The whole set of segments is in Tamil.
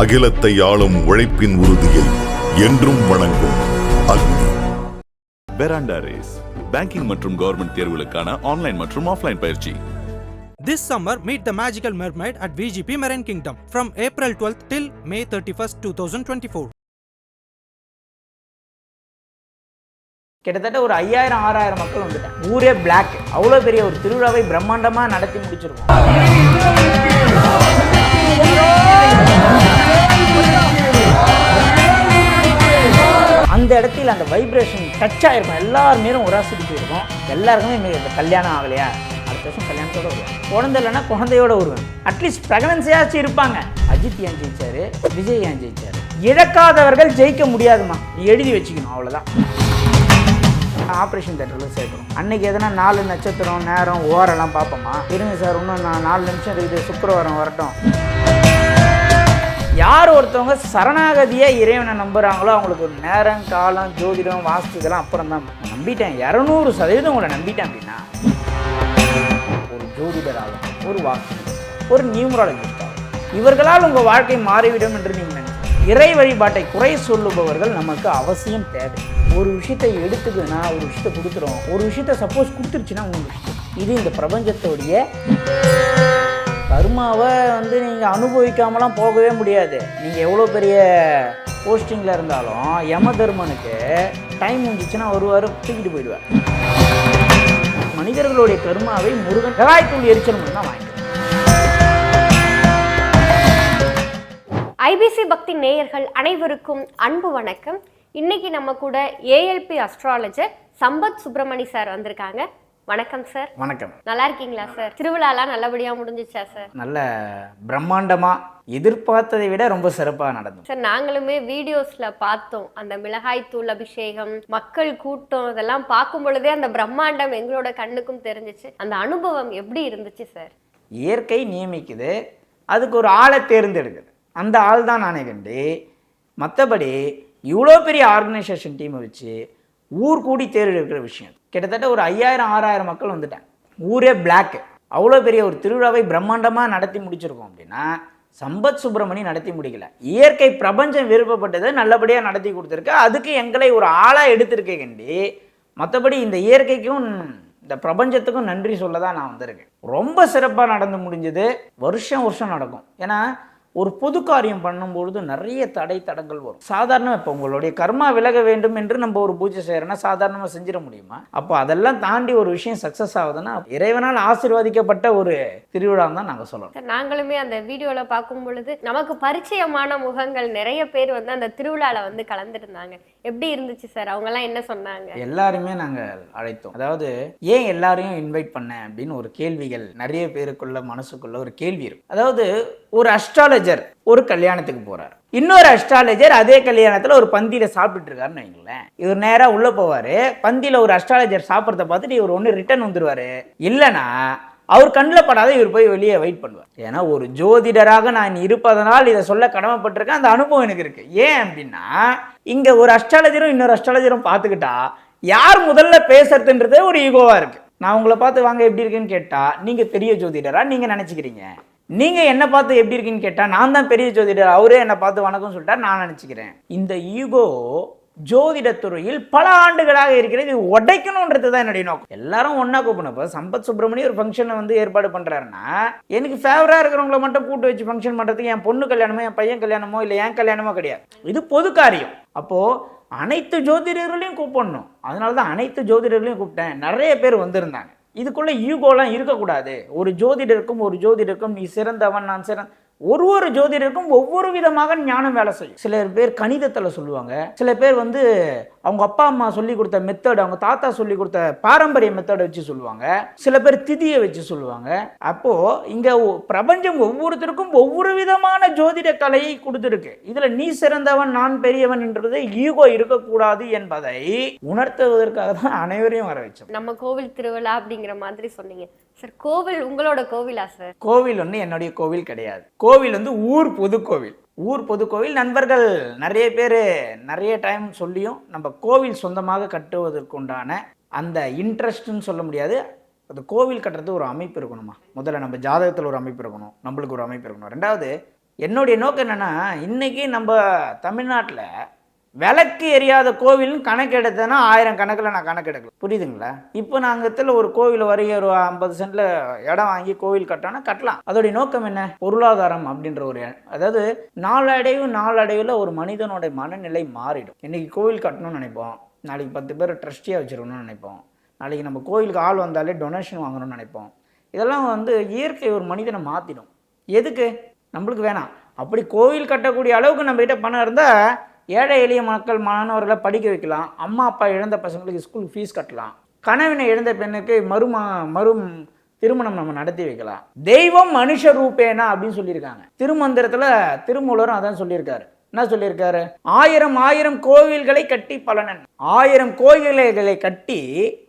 அகிலத்தை ஆளும் உழைப்பின் உறுதியை என்றும் வணங்கும் அக்னி. பெராண்டா ரேஸ் பேங்கிங் மற்றும் கவர்மெண்ட் தேர்வுகளுக்கான ஆன்லைன் மற்றும் ஆஃப்லைன் பயிற்சி. This summer, meet the magical mermaid at VGP Marine Kingdom from April 12th till May 31st, 2024. கிட்டத்தட்ட ஒரு ஐயாயிரம் ஆறாயிரம் மக்கள் வந்துட்டாங்க. ஊரே பிளாக் அவ்வளோ பெரிய ஒரு திருவிழாவை பிரம்மாண்டமாக நடத்தி முடிச்சிருக்கோம். அந்த இடத்துல அந்த வைப்ரேஷன் டச் ஆகிருக்கும் எல்லாருமே ஒரு உராசிட்டு போயிருக்கும். எல்லாருக்குமே இந்த கல்யாணம் ஆகலையா? அடுத்த வருஷம் கல்யாணத்தோட வருவேன். குழந்தை இல்லைன்னா குழந்தையோட வருவேன். அட்லீஸ்ட் ப்ரெக்னன்சியாச்சும் இருப்பாங்க. அஜித் ஏன் ஜெயிச்சாரு? விஜய் ஏன் ஜெயிச்சாரு? இழக்காதவர்கள் ஜெயிக்க முடியாதுமா நீ எழுதி வச்சுக்கணும் அவ்வளோதான் ஆப்ரேஷன் தேட்டரில் சேர்க்கணும். அன்னைக்கு எதனா நாலு நட்சத்திரம் நேரம் ஓரெல்லாம் பார்ப்போமா இருங்க சார் இன்னும் நான் நாலு நிமிஷம் இருக்குது. சுக்கரவாரம் வரட்டும். யார் ஒருத்தவங்க சரணாகதியை இறைவனை நம்புகிறாங்களோ அவங்களுக்கு ஒரு நேரம் காலம் ஜோதிடம் வாஸ்து இதெல்லாம் அப்புறம் தான் நம்பிட்டேன். இரநூறு சதவீதம் உங்களை நம்பிட்டேன் அப்படின்னா ஒரு ஜோதிடர் ஆகும் ஒரு வாஸ்து ஒரு நியூமராலஜிஸ்ட் ஆகும் இவர்களால் உங்கள் வாழ்க்கை மாறிவிடும் என்று நீங்கள் இறை வழிபாட்டை குறை சொல்லுபவர்கள் நமக்கு அவசியம் தேவை. ஒரு விஷயத்தை எடுத்துக்குன்னா ஒரு விஷயத்தை கொடுத்துரும் ஒரு விஷயத்தை சப்போஸ் கொடுத்துருச்சுன்னா உங்களுக்கு விஷயம். இது இந்த பிரபஞ்சத்தோடைய கர்மாவை வந்து நீங்கள் அனுபவிக்காமலாம் போகவே முடியாது. நீங்கள் எவ்வளோ பெரிய போஸ்டிங்கில் இருந்தாலும் யம தர்மனுக்கு டைம் முடிஞ்சிச்சுன்னா வருவார் தூக்கிட்டு போயிடுவார். மனிதர்களுடைய கர்மாவை முருகன் கலாய்த்தூள் எரிச்சல் தான் வாங்கிக்கிறோம் ஐபிசி பக்தி நேயர்கள் அனைவருக்கும் அன்பு வணக்கம். இன்னைக்கு நம்ம கூட ALP astrologer Sampath Subramani sir வந்திருக்காங்க. வணக்கம் சார் வணக்கம். நல்லா இருக்கீங்களா சார் திருவிழாலாம் நல்லபடியா முடிஞ்சிச்சா சார் நல்ல பிரம்மாண்டமாக எதிர்பார்த்ததை விட ரொம்ப சிறப்பாக நடந்தது. சார் நாங்களுமே வீடியோஸ்ல பார்த்தோம். அந்த மிளகாய் தூள் அபிஷேகம் மக்கள் கூட்டம் இதெல்லாம் பார்க்கும் பொழுதே அந்த பிரம்மாண்டம் எங்களோட கண்ணுக்கும் தெரிஞ்சிச்சு. அந்த அனுபவம் எப்படி இருந்துச்சு சார் இயற்கை நியமிக்குது. அதுக்கு ஒரு ஆளை தேர்ந்தெடுக்குது. அந்த ஆள் தான் நானே கண்டு மற்றபடி இவ்வளோ பெரிய ஆர்கனைசேஷன் டீமை வச்சு ஊர் கூடி தேர்ந்தெடுக்கிற விஷயம் கிட்டத்தட்ட ஒரு ஐயாயிரம் ஆறாயிரம் மக்கள் வந்துட்டாங்க. ஊரே பிளாக்கு அவ்வளோ பெரிய ஒரு திருவிழாவை பிரம்மாண்டமாக நடத்தி முடிச்சிருக்கோம் அப்படின்னா சம்பத் சுப்பிரமணி நடத்தி முடிக்கல. இயற்கை பிரபஞ்சம் விருப்பப்பட்டதை நல்லபடியாக நடத்தி கொடுத்துருக்கு. அதுக்கு எங்களை ஒரு ஆளாக எடுத்திருக்கே கண்டி மற்றபடி இந்த இயற்கைக்கும் இந்த பிரபஞ்சத்துக்கும் நன்றி சொல்ல தான் நான் வந்திருக்கேன். ரொம்ப சிறப்பாக நடந்து முடிஞ்சது. வருஷம் வருஷம் நடக்கும். ஏன்னா ஒரு பொது காரியம் பண்ணும்பொழுது நிறைய தடை தடங்கள் வரும். சாதாரண இப்போ உங்களுடைய கர்மா விலக வேண்டும் என்று நம்ம ஒரு பூஜை செய்கிறோன்னா சாதாரணமாக செஞ்சிட முடியுமா? அப்போ அதெல்லாம் தாண்டி ஒரு விஷயம் சக்ஸஸ் ஆகுதுன்னா இறைவனால் ஆசீர்வதிக்கப்பட்ட ஒரு திருவிழா தான் நாங்கள் சொல்லணும். நாங்களுமே அந்த வீடியோல பார்க்கும் பொழுது நமக்கு பரிச்சயமான முகங்கள் நிறைய பேர் வந்து அந்த திருவிழால வந்து கலந்துருந்தாங்க. எப்படி இருந்துச்சு சார்? அவங்க எல்லாம் என்ன சொன்னாங்க? எல்லாருமே நாங்கள் அழைத்தோம். அதாவது ஏன் எல்லாரையும் இன்வைட் பண்ணேன் அப்படின்னு ஒரு கேள்விகள் நிறைய பேருக்குள்ள மனசுக்குள்ள ஒரு கேள்வி இருக்கும். அதாவது ஒரு அஸ்ட்ராலஜர் ஒரு கல்யாணத்துக்கு போறார். இன்னொரு அஸ்ட்ராலஜர் அதே கல்யாணத்துல ஒரு பந்தியில சாப்பிட்டுட்டு இருக்காருன்னு வைங்களேன். இவர் நேரா உள்ள போவாரு. பந்தியில ஒரு அஸ்ட்ராலஜர் சாப்பிட்றத பார்த்துட்டு இவர் ஒன்று ரிட்டர்ன் வந்துருவாரு. இல்லைன்னா அவர் கண்ணில் படாத இவர் போய் வெளியே வெயிட் பண்ணுவார். ஏன்னா ஒரு ஜோதிடராக நான் இருப்பதனால் இதை சொல்ல கடமைப்பட்டிருக்கேன். அந்த அனுபவம் எனக்கு இருக்கு. ஏன் அப்படின்னா இங்க ஒரு அஸ்ட்ராலஜரும் இன்னொரு அஸ்ட்ராலஜரும் பார்த்துக்கிட்டா யார் முதல்ல பேசுறதுன்றதே ஒரு ஈகோவா இருக்கு. நான் உங்களை பார்த்து வாங்க எப்படி இருக்குன்னு கேட்டா நீங்க பெரிய ஜோதிடரா நீங்க நினச்சிக்கிறீங்க. நீங்கள் என்னை பார்த்து எப்படி இருக்குன்னு கேட்டால் நான் தான் பெரிய ஜோதிடர் அவரே என்னை பார்த்து வணக்கம் சொல்லிட்டா நான் நினச்சிக்கிறேன். இந்த ஈகோ ஜோதிடத்துறையில் பல ஆண்டுகளாக இருக்கிறது இது உடைக்கணுன்றது தான் என்னுடைய நோக்கம். எல்லாரும் ஒன்றா கூப்பிடணும். இப்போ சம்பத் சுப்பிரமணியம் ஒரு ஃபங்க்ஷனை வந்து ஏற்பாடு பண்ணுறாருன்னா எனக்கு ஃபேவராக இருக்கிறவங்கள மட்டும் கூட்டு வச்சு ஃபங்க்ஷன் பண்ணுறதுக்கு என் பொண்ணு கல்யாணமோ என் பையன் கல்யாணமோ இல்லை என் கல்யாணமோ கிடையாது. இது பொது காரியம். அப்போது அனைத்து ஜோதிடர்களையும் கூப்பிடணும். அதனால தான் அனைத்து ஜோதிடர்களையும் கூப்பிட்டேன். நிறைய பேர் வந்திருந்தாங்க. இதுக்குள்ள ஈகோலாம் இருக்கக்கூடாது. ஒரு ஜோதிடருக்கும் ஒரு ஜோதிடருக்கும் நீ சிறந்தவன் நான் சிறந்த ஒரு ஒரு ஜோதிடருக்கும் ஒவ்வொரு விதமாக ஞானம் வேலை செய்யும். சில பேர் கணிதத்தில் சொல்லுவாங்க. சில பேர் வந்து அவங்க அப்பா அம்மா சொல்லி கொடுத்த மெத்தட் அவங்க தாத்தா சொல்லி கொடுத்த பாரம்பரிய மெத்தடை வச்சு சொல்லுவாங்க. சில பேர் திதியை வச்சு சொல்லுவாங்க. அப்போ இங்க பிரபஞ்சம் ஒவ்வொருத்தருக்கும் ஒவ்வொரு விதமான ஜோதிட கலையை கொடுத்துருக்கு. இதுல நீ சிறந்தவன் நான் பெரியவன் என்றது ஈகோ இருக்கக்கூடாது என்பதை உணர்த்துவதற்காக தான் அனைவரையும் வர வச்சோம் நம்ம கோவில் திருவிழா அப்படிங்கிற மாதிரி சொன்னீங்க. சார் கோவில் உங்களோட கோவிலா சார்? கோவில் வந்து என்னுடைய கோவில் கிடையாது. கோவில் வந்து ஊர் பொதுக்கோவில் ஊர் பொது கோவில் நண்பர்கள் நிறைய பேர் நிறைய டைம் சொல்லியும் நம்ம கோவில் சொந்தமாக கட்டுவதற்குண்டான அந்த இன்ட்ரெஸ்ட்னு சொல்ல முடியாது. அது கோவில் கட்டுறது ஒரு அமைப்பு இருக்கணுமா? முதல்ல நம்ம ஜாதகத்தில் ஒரு அமைப்பு இருக்கணும். நம்மளுக்கு ஒரு அமைப்பு இருக்கணும். ரெண்டாவது என்னுடைய நோக்கம் என்னன்னா இன்றைக்கி நம்ம தமிழ்நாட்டில் விளக்கு எரியாத கோவில்னு கணக்கு எடுத்தேன்னா ஆயிரம் கணக்கில் நான் கணக்கு எடுக்கல. புரியுதுங்களா? இப்போ நாங்கள் ஒரு கோவில் வரைய ஒரு ஐம்பது சென்ட்ல இடம் வாங்கி கோவில் கட்டோன்னா கட்டலாம். அதோடைய நோக்கம் என்ன? பொருளாதாரம் அப்படின்ற ஒரு அதாவது நாளடைவு நாளடைவில் ஒரு மனிதனுடைய மனநிலை மாறிடும். இன்னைக்கு கோவில் கட்டணும்னு நினைப்போம். நாளைக்கு பத்து பேர் ட்ரஸ்டியாக வச்சிருக்கணும்னு நினைப்போம். நாளைக்கு நம்ம கோவிலுக்கு ஆள் வந்தாலே டொனேஷன் வாங்கணும்னு நினைப்போம். இதெல்லாம் வந்து இயற்கை ஒரு மனிதனை மாற்றிடும் எதுக்கு? நம்மளுக்கு வேணாம். அப்படி கோவில் கட்டக்கூடிய அளவுக்கு நம்மகிட்ட பணம் இருந்தால் ஏழை எளிய மக்கள் மாணவர்களை படிக்க வைக்கலாம். அம்மா அப்பா இழந்த பசங்களுக்கு ஸ்கூல் ஃபீஸ் கட்டலாம். கணவினை இழந்த பெண்ணுக்கு மறுமா மறும் திருமணம் நம்ம நடத்தி வைக்கலாம். தெய்வம் மனுஷ ரூபேனா அப்படின்னு சொல்லியிருக்காங்க. திருமந்திரத்தில் திருமூலரும் அதான் சொல்லியிருக்காரு. என்ன சொல்லியிருக்காரு? ஆயிரம் ஆயிரம் கோவில்களை கட்டி பலனன் ஆயிரம் கோவில்களை கட்டி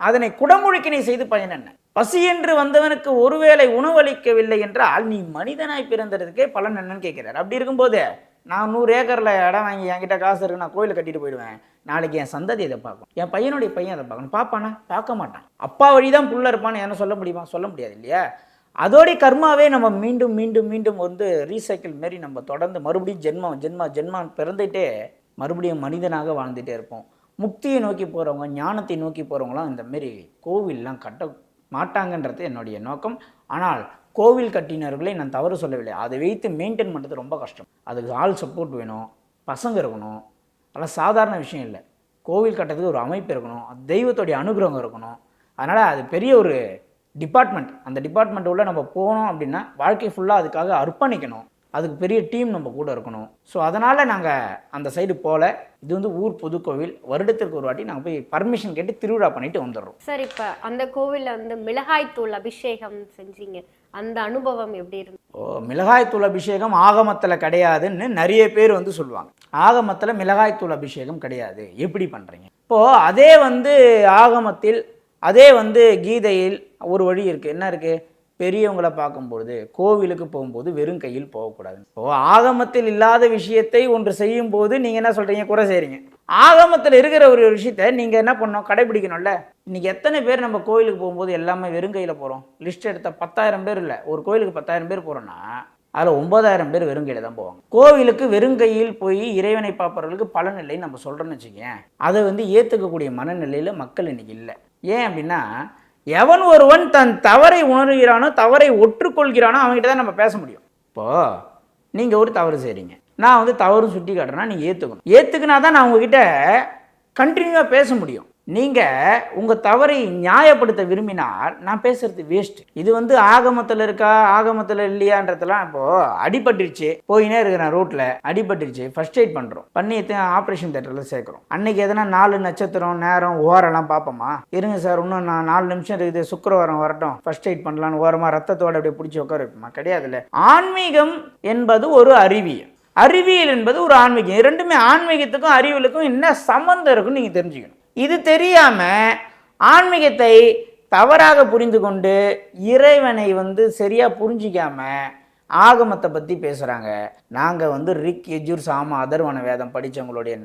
அதனை குடமுழுக்கினை செய்து பயனன் பசி என்று வந்தவனுக்கு ஒருவேளை உணவளிக்கவில்லை என்றால் நீ மனிதனாய் பிறந்ததுக்கே பலன் என்னன்னு கேட்கிறார். அப்படி இருக்கும்போது நான் நூறு ஏக்கரில் இடம் வாங்கி என்கிட்ட காசு இருக்கு நான் கோயிலை கட்டிட்டு போயிடுவேன். நாளைக்கு என் சந்ததி இதை பார்க்கும். என் பையனுடைய பையன் அதை பார்க்கணும். பார்ப்பானா பார்க்க மாட்டான். அப்பா வழி தான் புள்ள இருப்பான்னு என்ன சொல்ல முடியுமா? சொல்ல முடியாது இல்லையா? அதோடைய கர்மாவே நம்ம மீண்டும் மீண்டும் மீண்டும் வந்து ரீசைக்கிள் மாரி நம்ம தொடர்ந்து மறுபடியும் ஜென்மம் ஜென்மா ஜென்மான் பிறந்துட்டே மறுபடியும் மனிதனாக வாழ்ந்துட்டே இருப்போம். முக்தியை நோக்கி போகிறவங்க ஞானத்தை நோக்கி போகிறவங்களாம் இந்தமாரி கோவில்லாம் கட்ட மாட்டாங்கன்றது என்னுடைய நோக்கம். ஆனால் கோவில் கட்டினர்களை நான் தவறு சொல்லவில்லை. அதை வைத்து மெயின்டைன் பண்ணுறது ரொம்ப கஷ்டம். அதுக்கு ஆள் சப்போர்ட் வேணும் பசங்க இருக்கணும் அதெல்லாம் சாதாரண விஷயம் இல்லை. கோவில் கட்டுறதுக்கு ஒரு அமைப்பு இருக்கணும் தெய்வத்துடைய அனுகிரகம் இருக்கணும். அதனால் அது பெரிய ஒரு டிபார்ட்மெண்ட் அந்த டிபார்ட்மெண்ட் உள்ள நம்ம போனோம் அப்படின்னா வாழ்க்கை ஃபுல்லாக அதுக்காக அர்ப்பணிக்கணும். அதுக்கு பெரிய டீம் நம்ம கூட இருக்கணும். ஸோ அதனால் நாங்கள் அந்த சைடு போகல இது வந்து ஊர் பொதுக்கோவில் வருடத்திற்கு ஒரு வாட்டி நாங்கள் போய் பர்மிஷன் கேட்டு திருவிழா பண்ணிட்டு வந்துடுறோம். சார் இப்போ அந்த கோவிலில் வந்து மிளகாய் தூள் அபிஷேகம் செஞ்சீங்க. அந்த அனுபவம் எப்படி இருந்து? ஓ மிளகாய்த்தூள் அபிஷேகம் ஆகமத்தில் கிடையாதுன்னு நிறைய பேர் வந்து சொல்லுவாங்க. ஆகமத்தில் மிளகாய்த்தூள் அபிஷேகம் கிடையாது. எப்படி பண்ணுறீங்க இப்போது அதே வந்து ஆகமத்தில் அதே வந்து கீதையில் ஒரு வழி இருக்குது என்ன இருக்குது பெரியவங்களை பார்க்கும்பொழுது கோவிலுக்கு போகும்போது வெறும் கையில் போகக்கூடாது இப்போது ஆகமத்தில் இல்லாத விஷயத்தை ஒன்று செய்யும் போது நீங்கள் என்ன சொல்கிறீங்க குறை செய்கிறீங்க ஆகமத்தில் இருக்கிற ஒரு விஷயத்தை நீங்கள் என்ன பண்ணணும்? கடைபிடிக்கணும்ல. இன்னைக்கு எத்தனை பேர் நம்ம கோயிலுக்கு போகும்போது எல்லாமே வெறும் கையில் போகிறோம் லிஸ்ட் எடுத்த பத்தாயிரம் பேர் இல்லை. ஒரு கோயிலுக்கு பத்தாயிரம் பேர் போகிறோன்னா அதில் ஒன்பதாயிரம் பேர் வெறும் கையில் தான் போவாங்க. கோவிலுக்கு வெறுங்கையில் போய் இறைவனை பார்ப்பவர்களுக்கு பலன் இல்லைன்னு நம்ம சொல்கிறோன்னு வச்சுக்கேன் அதை வந்து ஏற்றுக்கக்கூடிய மனநிலையில் மக்கள் இன்றைக்கி இல்லை. ஏன் அப்படின்னா எவன் ஒருவன் தன் தவறை உணர்கிறானோ தவறை ஒற்றுக்கொள்கிறானோ அவங்ககிட்ட தான் நம்ம பேச முடியும். இப்போது நீங்கள் ஒரு தவறு செய்கிறீங்க நான் வந்து தவறும் சுட்டி காட்டுறேன்னா நீங்கள் ஏற்றுக்கணும் ஏற்றுக்குனா தான் நான் உங்ககிட்ட கண்டினியூவாக பேச முடியும். நீங்கள் உங்கள் தவறை நியாயப்படுத்த விரும்பினால் நான் பேசுகிறது வேஸ்ட் இது வந்து ஆகமத்தில் இருக்கா ஆகமத்தில் இல்லையான்றதெல்லாம் இப்போது அடிபட்டுருச்சு. போயினே இருக்கிறேன் ரோட்டில் அடிபட்டுருச்சு. ஃபர்ஸ்ட் எய்ட் பண்ணுறோம் பண்ணி ஆப்ரேஷன் தேட்டரில் சேர்க்குறோம். அன்னைக்கு எதனா நாலு நட்சத்திரம் நேரம் ஓரெல்லாம் பார்ப்போமா? இருங்க சார் இன்னும் நான் நாலு நிமிஷம் இருக்குது. சுக்கரவாரம் வரட்டும். ஃபர்ஸ்ட் எய்ட் பண்ணலான்னு ஓரமாக ரத்தத்தோடு அப்படியே பிடிச்சி உட்கார வைப்போமா? கிடையாதுல்ல. ஆன்மீகம் என்பது ஒரு அறிவியல். அறிவியல் என்பது ஒரு ஆன்மீகம். இரண்டுமே ஆன்மீகத்துக்கும் அறிவியலுக்கும் என்ன சம்மந்தம் இருக்குன்னு நீங்கள் தெரிஞ்சுக்கணும். இது தெரியாமல் ஆன்மீகத்தை தவறாக புரிந்து கொண்டு இறைவனை வந்து சரியாக புரிஞ்சிக்காம ஆகமத்தை பற்றி பேசுகிறாங்க நாங்கள் வந்து ரிக் எஜூர் சாம அதர்வன வேதம் படித்தவங்களுடைய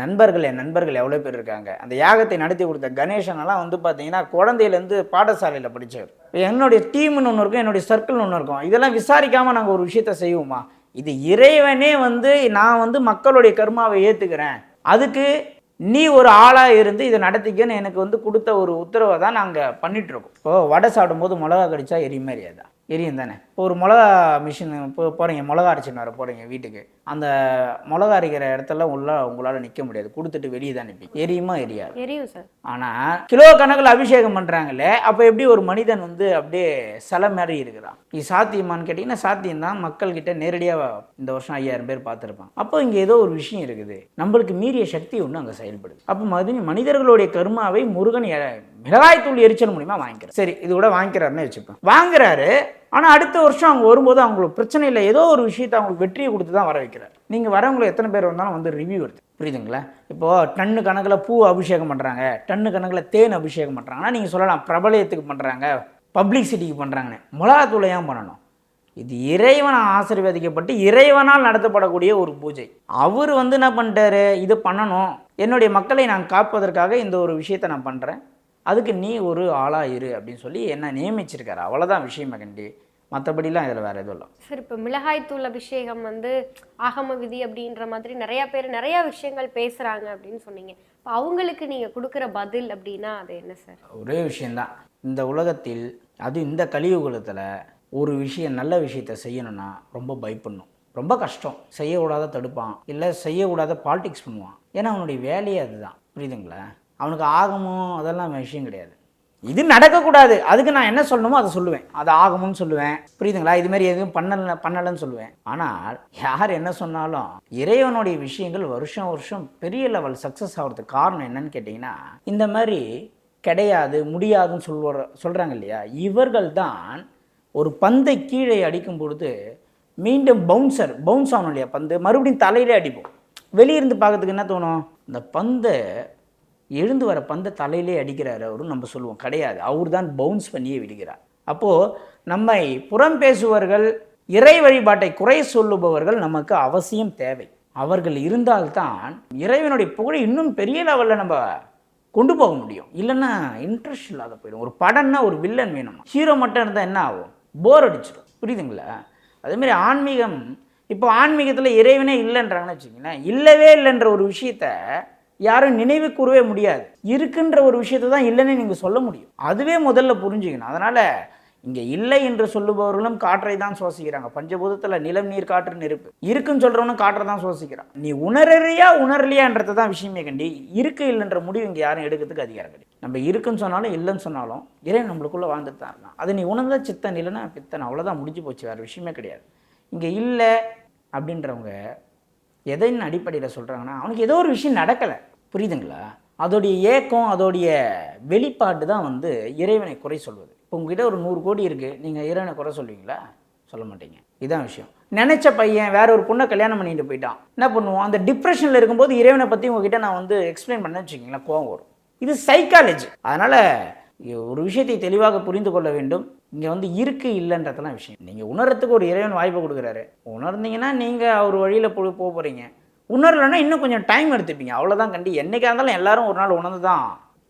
நண்பர்கள் என் நண்பர்கள் எவ்வளோ பேர் இருக்காங்க. அந்த யாகத்தை நடத்தி கொடுத்த கணேசனெல்லாம் வந்து பார்த்தீங்கன்னா குழந்தையிலேருந்து பாடசாலையில் படித்தவர் என்னுடைய டீம்னு ஒன்று இருக்கும் என்னுடைய சர்க்கிள்னு ஒன்று இருக்கும். இதெல்லாம் விசாரிக்காமல் நாங்கள் ஒரு விஷயத்த செய்வோமா? இது இறைவனே வந்து நான் வந்து மக்களுடைய கர்மாவை ஏற்றுக்கிறேன் அதுக்கு நீ ஒரு ஆளாக இருந்து இதை நடத்திக்கன்னு எனக்கு வந்து கொடுத்த ஒரு உத்தரவை தான் நாங்கள் பண்ணிகிட்ருக்கோம் இப்போ வடை சாப்பிடும்போது மிளகா கடிச்சா எரியுமா எரியாதா எரியும் தானே? இப்போ ஒரு மிளகா மிஷின் இப்போ போகிறீங்க மிளகா அரைச்சின்னு வர போகிறீங்க வீட்டுக்கு. அந்த மிளகா அரைக்கிற இடத்துல உள்ள உங்களால் நிற்க முடியாது. கொடுத்துட்டு வெளியே தான் நிற்பீங்க எரியுமா எரியாது? எரியும் சார். ஆனால் கிலோ கணக்கில் அபிஷேகம் பண்ணுறாங்களே அப்போ எப்படி ஒரு மனிதன் வந்து அப்படியே சிலை மாதிரி இருக்கிறான்? இது சாத்தியமான்னு கேட்டிங்கன்னா சாத்தியம் தான். மக்கள்கிட்ட நேரடியாக இந்த வருஷம் ஐயாயிரம் பேர் பார்த்துருப்பான் அப்போ இங்கே ஏதோ ஒரு விஷயம் இருக்குது. நம்மளுக்கு மீறிய சக்தி ஒன்று அங்கே செயல்படுது. அப்போ மதி மனிதர்களுடைய கர்மாவை முருகன் மிளகாய்த்தூள் எரிச்சல் மூலிமா வாங்கிக்கிறார். சரி இது கூட வாங்கிக்கிறாருன்னு வச்சுப்பேன் வாங்குறாரு ஆனால் அடுத்த வருஷம் அவங்க வரும்போது அவங்களுக்கு பிரச்சனை இல்லை. ஏதோ ஒரு விஷயத்தை அவங்களுக்கு வெற்றியை கொடுத்து தான் வர வைக்கிறார். நீங்கள் வரவங்களை எத்தனை பேர் வந்தாலும் வந்து ரிவ்யூ வருது புரியுதுங்களா? இப்போது டன்னு கணக்கில் பூ அபிஷேகம் பண்ணுறாங்க டன்னு கணக்கில் தேன் அபிஷேகம் பண்ணுறாங்கன்னா நீங்கள் சொல்லலாம் பிரபலயத்துக்கு பண்ணுறாங்க பப்ளிசிட்டிக்கு பண்ணுறாங்கன்னு மிளகாத்தூளை ஏன் பண்ணணும்? இது இறைவனை ஆசீர்வதிக்கப்பட்டு இறைவனால் நடத்தப்படக்கூடிய ஒரு பூஜை. அவர் வந்து என்ன பண்ணிட்டாரு? இது பண்ணணும். என்னுடைய மக்களை நான் காப்பதற்காக இந்த ஒரு விஷயத்தை நான் பண்ணுறேன் அதுக்கு நீ ஒரு ஆளா இரு அப்படின்னு சொல்லி என்ன நியமிச்சிருக்காரு. அவ்வளோதான் விஷயம் கண்டி மற்றபடிலாம் இதில் வேறு எதுவும் இல்லை. சார் இப்போ மிளகாய் தூள் அபிஷேகம் வந்து ஆகம விதி அப்படின்ற மாதிரி நிறைய பேர் நிறைய விஷயங்கள் பேசுறாங்க அப்படின்னு சொன்னீங்க. இப்போ அவங்களுக்கு நீங்க கொடுக்குற பதில் அப்படின்னா அது என்ன சார்? ஒரே விஷயந்தான் இந்த உலகத்தில் அது இந்த கலியுகத்தில் ஒரு விஷயம் நல்ல விஷயத்தை செய்யணும்னா ரொம்ப பயப்படணும். ரொம்ப கஷ்டம். செய்யக்கூடாத தடுப்பான். இல்லை செய்யக்கூடாத பாலிடிக்ஸ் பண்ணுவான். ஏன்னா அவனுடைய வேலையே அதுதான். புரியுதுங்களா? அவனுக்கு ஆகமும் அதெல்லாம் விஷயம் கிடையாது. இது நடக்கக்கூடாது. அதுக்கு நான் என்ன சொல்லணுமோ அதை சொல்லுவேன். அது ஆகமும்னு சொல்லுவேன். புரியுதுங்களா? இது மாதிரி எதுவும் பண்ணல பண்ணலைன்னு சொல்லுவேன். ஆனால் யார் என்ன சொன்னாலும் இறைவனுடைய விஷயங்கள் வருஷம் வருஷம் பெரிய லெவல் சக்ஸஸ் ஆகிறதுக்கு காரணம் என்னன்னு கேட்டிங்கன்னா இந்த மாதிரி கிடையாது முடியாதுன்னு சொல்லுற சொல்கிறாங்க இல்லையா? இவர்கள் தான் ஒரு பந்தை கீழே அடிக்கும் பொழுது மீண்டும் பவுன்சர் பவுன்ஸ் ஆகணும் இல்லையா பந்து? மறுபடியும் தலையிலே அடிப்போம். வெளியிருந்து பார்க்கறதுக்கு என்ன தோணும்? இந்த பந்தை எழுந்து வர பந்தை தலையிலே அடிக்கிறார் அவரும் நம்ம சொல்லுவோம். கிடையாது. அவர் தான் பவுன்ஸ் பண்ணியே விடுகிறார். அப்போது நம்மை புறம் பேசுபவர்கள் இறை வழிபாட்டை குறை சொல்லுபவர்கள் நமக்கு அவசியம் தேவை. அவர்கள் இருந்தால்தான் இறைவனுடைய புகழை இன்னும் பெரிய லெவலில் நம்ம கொண்டு போக முடியும். இல்லைன்னா இன்ட்ரெஸ்ட் இல்லாத போயிடும். ஒரு படம்னா ஒரு வில்லன் வேணும். ஹீரோ மட்டும் இருந்தால் என்ன ஆகும்? போர் அடிச்சிடும். புரியுதுங்களா? அதேமாரி ஆன்மீகம் இப்போ ஆன்மீகத்தில் இறைவனே இல்லைன்றாங்கன்னு வச்சுக்கோங்களேன். இல்லவே இல்லைன்ற ஒரு விஷயத்த யாரும் நினைவு கூறவே முடியாது. இருக்குன்ற ஒரு விஷயத்தை தான் இல்லைன்னு நீங்கள் சொல்ல முடியும். அதுவே முதல்ல புரிஞ்சுக்கணும். அதனால் இங்கே இல்லை என்று சொல்லுபவர்களும் காற்றை தான் சுவாசிக்கிறாங்க. பஞ்சபூதத்தில் நிலம் நீர் காற்று நெருப்பு. இருக்குன்னு சொல்கிறவனும் காற்றை தான் சுவாசிக்கிறான். நீ உணரறியா உணரலையான்றது தான் விஷயமே கண்டி. இருக்கு இல்லைன்ற முடிவு இங்கே யாரும் எடுக்கிறதுக்கு அதிகாரம் கிடையாது. நம்ம இருக்குன்னு சொன்னாலும் இல்லைன்னு சொன்னாலும் இறை நம்மளுக்குள்ளே வாழ்ந்துட்டு தான் இருக்கான் அது நீ உணர்ந்த சித்தன் இல்லைன்னா பித்தன். அவ்வளோதான் முடிஞ்சு போச்சு. வேறு விஷயமே கிடையாது. இங்கே இல்லை அப்படின்றவங்க எதைன்னு அடிப்படையில் சொல்கிறாங்கன்னா அவனுக்கு ஏதோ ஒரு விஷயம் நடக்கலை. புரியுதுங்களா? அதோடைய ஏக்கம் அதோடைய வெளிப்பாடு தான் வந்து இறைவனை குறை சொல்வது. இப்போ உங்ககிட்ட ஒரு நூறு கோடி இருக்குது நீங்கள் இறைவனை குறை சொல்லுவீங்களா? சொல்ல மாட்டீங்க. இதான் விஷயம். நினைச்ச பையன் வேற ஒரு பொண்ணை கல்யாணம் பண்ணிட்டு போயிட்டான். என்ன பண்ணுவோம் அந்த டிப்ரெஷனில் இருக்கும்போது இறைவனை பற்றி உங்ககிட்ட நான் வந்து எக்ஸ்பிளைன் பண்ண வச்சுக்கிங்களேன் கோவம் வரும். இது சைக்காலஜி அதனால் ஒரு விஷயத்தை தெளிவாக புரிந்து கொள்ள வேண்டும். இங்கே வந்து இருக்கு இல்லைன்றதெல்லாம் விஷயம். நீங்கள் உணர்றதுக்கு ஒரு இறைவன் வாய்ப்பு கொடுக்குறாரு. உணர்ந்தீங்கன்னா நீங்கள் அவர் வழியில் போ போக போகிறீங்க உணரலைன்னா இன்னும் கொஞ்சம் டைம் எடுத்துப்பீங்க. அவ்வளோதான் கண்டி. என்றைக்காக இருந்தாலும் எல்லாரும் ஒரு நாள் உணர்ந்து தான்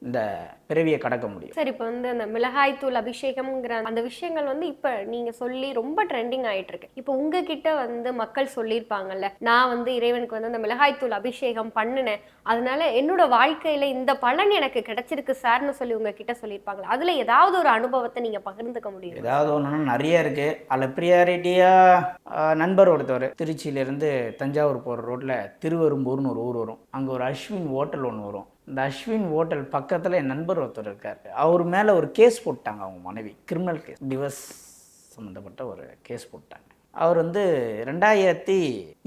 இந்த பிறவியை கடக்க முடியும். சார் இப்போ வந்து அந்த மிளகாய் தூள் அபிஷேகம்ங்கிற அந்த விஷயங்கள் வந்து இப்போ நீங்க சொல்லி ரொம்ப ட்ரெண்டிங் ஆயிட்டு இருக்கு இப்போ உங்ககிட்ட வந்து மக்கள் சொல்லியிருப்பாங்கல்ல நான் வந்து இறைவனுக்கு வந்து அந்த மிளகாய் தூள் அபிஷேகம் பண்ணினேன். அதனால என்னோட வாழ்க்கையில இந்த பலன் எனக்கு கிடைச்சிருக்கு சார்னு சொல்லி உங்ககிட்ட சொல்லியிருப்பாங்களா? அதுல ஏதாவது ஒரு அனுபவத்தை நீங்க பகிர்ந்துக்க முடியும்? ஏதாவது ஒன்றுனா நிறைய இருக்குது அதில் ப்ரியாரிட்டியாக நண்பர் ஒருத்தவர் திருச்சியிலேருந்து தஞ்சாவூர் போகிற ரோட்டில் திருவெரும்பூர்னு ஒரு ஊர் வரும். அங்கே ஒரு அஸ்வின் ஹோட்டல் ஒன்று வரும். இந்த அஸ்வின் ஹோட்டல் பக்கத்தில் என் நண்பர் ஒருத்தர் இருக்கார். அவர் மேலே ஒரு கேஸ் போட்டாங்க அவங்க மனைவி. கிரிமினல் கேஸ் டிவர்ஸ் சம்மந்தப்பட்ட ஒரு கேஸ் போட்டாங்க. அவர் வந்து ரெண்டாயிரத்தி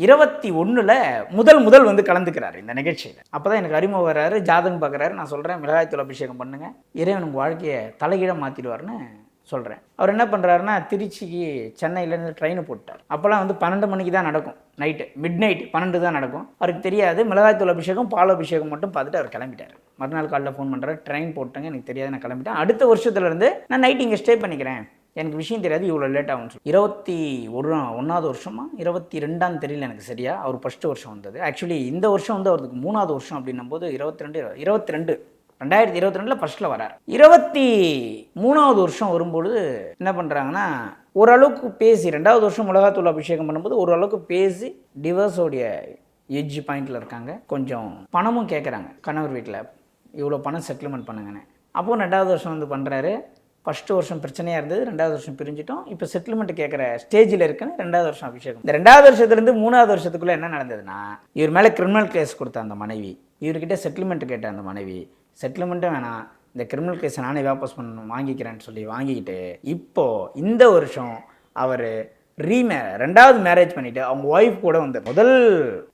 இருபத்தி ஒன்றில் முதல் முதல் வந்து கலந்துக்கிறார் இந்த நிகழ்ச்சியில். அப்போ தான் எனக்கு அறிமுகம் வர்றாரு ஜாதகம் பார்க்குறாரு. நான் சொல்கிறேன் மிளகாய்த்தூள் அபிஷேகம் பண்ணுங்க. இறைவன் உங்கள் வாழ்க்கையை தலைகீழ மாற்றிடுவார்னு சொல்கிறேன் அவர் என்ன பண்ணுறாருன்னா திருச்சிக்கு சென்னையிலேருந்து ட்ரெயின் போட்டார். அப்போல்லாம் வந்து பன்னெண்டு மணிக்கு தான் நடக்கும். நைட்டு மிட் நைட் பன்னெண்டு தான் நடக்கும். அவருக்கு தெரியாது மிளகாய்த்தூள் அபிஷேகம் பால் அபிஷேகம் மட்டும் பார்த்துட்டு அவர் கிளம்பிட்டார். மறுநாள் காலையில் ஃபோன் பண்ணுறாரு ட்ரெயின் போட்டேங்க எனக்கு தெரியாது நான் கிளம்பிட்டேன். அடுத்த வருஷத்துலேருந்து நான் நைட் இங்கே ஸ்டே பண்ணிக்கிறேன். எனக்கு விஷயம் தெரியாது இவ்வளோ லேட் ஆகும் சொல்லி. இருபத்தி ஒரு ஒன்றாவது வருஷமா? இருபத்தி ரெண்டாம் தெரியல எனக்கு சரியா. அவர் ஃபஸ்ட்டு வருஷம் வந்தது. ஆக்சுவலி இந்த வருஷம் வந்து அவருக்கு மூணாவது வருஷம் அப்படின்னும் போது இருபத்தி ரெண்டு இருபத்தி ரெண்டு ரெண்டாயிரத்தி இருபத்தி ரெண்டில் ஃபஸ்ட்டில் வரார். இருபத்தி மூணாவது வருஷம் வரும்பொழுது என்ன பண்ணுறாங்கன்னா ஓரளவுக்கு பேசி ரெண்டாவது வருஷம் மிளகாத்தூள் அபிஷேகம் பண்ணும்போது ஓரளவுக்கு பேசி டிவோர்ஸோடைய எட்ஜ் பாயிண்டில் இருக்காங்க. கொஞ்சம் பணமும் கேட்குறாங்க கணவர் வீட்டில் இவ்வளோ பணம் செட்டில்மெண்ட் பண்ணுங்கன்னு. அப்போது ரெண்டாவது வருஷம் வந்து பண்ணுறாரு ஃபஸ்ட்டு வருஷம் பிரச்சனையாக இருந்தது ரெண்டாவது வருஷம் பிரிஞ்சிட்டோம். இப்போ செட்டில்மெண்ட் கேட்குற ஸ்டேஜில் இருக்குன்னு ரெண்டாவது வருஷம் அபிஷேகம். இந்த ரெண்டாவது வருஷத்துலேருந்து மூணாவது வருஷத்துக்குள்ளே என்ன நடந்ததுன்னா இவர் மேலே கிரிமினல் கேஸ் கொடுத்த அந்த மனைவி இவர்கிட்ட செட்டில்மெண்ட் கேட்ட அந்த மனைவி செட்டில்மெண்ட்டும் வேணாம். இந்த கிரிமினல் கேஸை நானே வாபஸ் பண்ணணும் வாங்கிக்கிறேன்னு சொல்லி வாங்கிக்கிட்டு இப்போது இந்த வருஷம் அவர் ரீமே ரெண்டாவது மேரேஜ் பண்ணிவிட்டு அவங்க ஒய்ஃப் கூட வந்து முதல்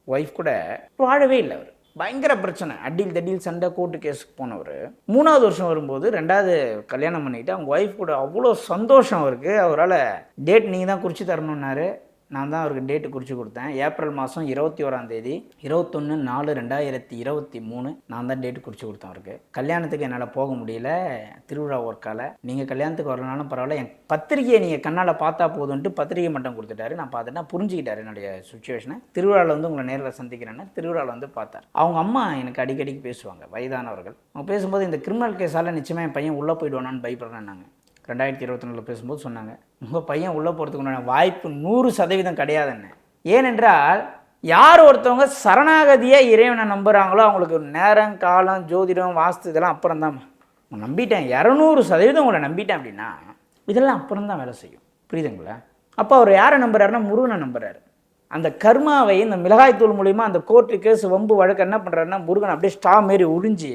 ஒய்ஃப் கூட வாழவே இல்லை அவர். பயங்கர பிரச்சனை. அடியில் தடியில் சண்டை கோர்ட்டு கேஸுக்கு போனவர். மூணாவது வருஷம் வரும்போது ரெண்டாவது கல்யாணம் பண்ணிட்டு அவங்க ஒய்ஃப் கூட அவ்வளோ சந்தோஷம் அவருக்கு. அவரால் டேட் நீங்கள் தான் குறித்து தரணுன்னாரு நான் தான் அவருக்கு டேட்டு குறித்து கொடுத்தேன். ஏப்ரல் மாதம் இருபத்தி ஓராம் தேதி இருபத்தொன்று நாலு ரெண்டாயிரத்தி இருபத்தி மூணு நான் தான் டேட்டு குறித்து கொடுத்தேன் அவருக்கு. கல்யாணத்துக்கு என்னால் போக முடியல. திருவிழா ஒர்க்கால் நீங்கள் கல்யாணத்துக்கு வரலனாலும் பரவாயில்ல. என் பத்திரிகையை நீங்கள் கண்ணால் பார்த்தா போதும்ன்ட்டு பத்திரிகை மட்டும் கொடுத்துட்டாரு. நான் பார்த்துட்டா புரிஞ்சுக்கிட்டாரு என்னுடைய சுச்சுவேஷனை திருவிழாவில் வந்து உங்களை நேரில் சந்திக்கிறேன்னு திருவிழாவில் வந்து பார்த்தார். அவங்க அம்மா எனக்கு அடிக்கடிக்கு பேசுவாங்க. வயதானவர்கள். அவங்க பேசும்போது இந்த கிரிமினல் கேஸால் நிச்சயமாக என் பையன் உள்ளே போயிடுவானான்னு பயப்படுறேன் நாங்கள் ரெண்டாயிரத்தி இருபத்தி நாலில் பேசும்போது சொன்னாங்க உங்கள் பையன் உள்ளே போகிறதுக்கு உண்டான வாய்ப்பு நூறு சதவீதம் கிடையாதுன்னு. ஏனென்றால் யார் ஒருத்தவங்க சரணாகதியாக இறைவனை நம்புகிறாங்களோ அவங்களுக்கு நேரம் காலம் ஜோதிடம் வாஸ்து இதெல்லாம் அப்புறம் தான் நம்பிட்டேன். இரநூறு சதவீதம் உங்களை நம்பிட்டேன் அப்படின்னா இதெல்லாம் அப்புறம் தான் வேலை செய்யும். புரியுதுங்களா? அப்போ அவர் யாரை நம்புறாருன்னா முருகனை நம்புறாரு. அந்த கர்மாவை இந்த மிளகாய்த்தூள் மூலிமா அந்த கோர்ட்டு கேஸ் வம்பு வழக்கு என்ன பண்ணுறாருன்னா முருகன் அப்படியே ஸ்டா மாரி உறிஞ்சி